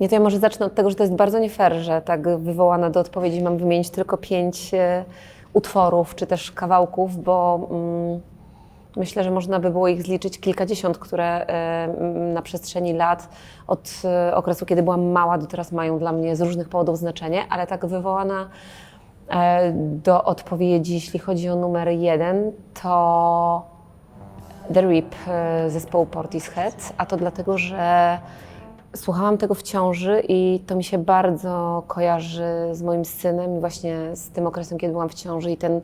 Nie, to ja może zacznę od tego, że to jest bardzo nie fair, że tak wywołana do odpowiedzi mam wymienić tylko pięć e, utworów czy też kawałków, bo mm, myślę, że można by było ich zliczyć kilkadziesiąt, które mm, na przestrzeni lat od e, okresu, kiedy byłam mała, do teraz mają dla mnie z różnych powodów znaczenie, ale tak wywołana e, do odpowiedzi, jeśli chodzi o numer jeden, to The Rip e, zespołu Portishead, a to dlatego, że słuchałam tego w ciąży i to mi się bardzo kojarzy z moim synem i właśnie z tym okresem, kiedy byłam w ciąży i ten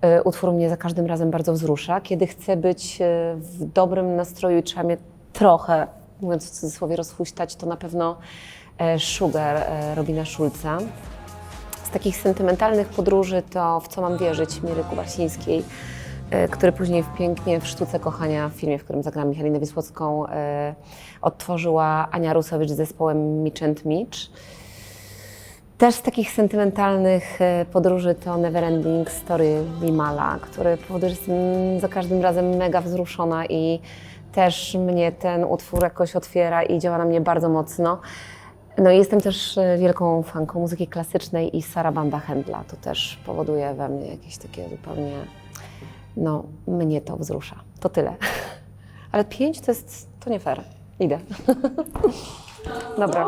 e, utwór mnie za każdym razem bardzo wzrusza. Kiedy chcę być e, w dobrym nastroju i trzeba mnie trochę, mówiąc w cudzysłowie, rozhuśtać, to na pewno e, Sugar Robina Schulza. Z takich sentymentalnych podróży to W co mam wierzyć Miry Kubarsińskiej, który później w pięknie w Sztuce Kochania, w filmie, w którym zagrałam Michalinę Wisłocką, e, odtworzyła Ania Rusowicz z zespołem Mitch and Mitch. Też z takich sentymentalnych e, podróży to Neverending Story Limala, który powoduje, że jestem za każdym razem mega wzruszona i też mnie ten utwór jakoś otwiera i działa na mnie bardzo mocno. No i jestem też e, wielką fanką muzyki klasycznej i Sarabanda Händla. To też powoduje we mnie jakieś takie zupełnie, no mnie to wzrusza. To tyle. Ale pięć to jest, to nie fair. Idę. Dobra.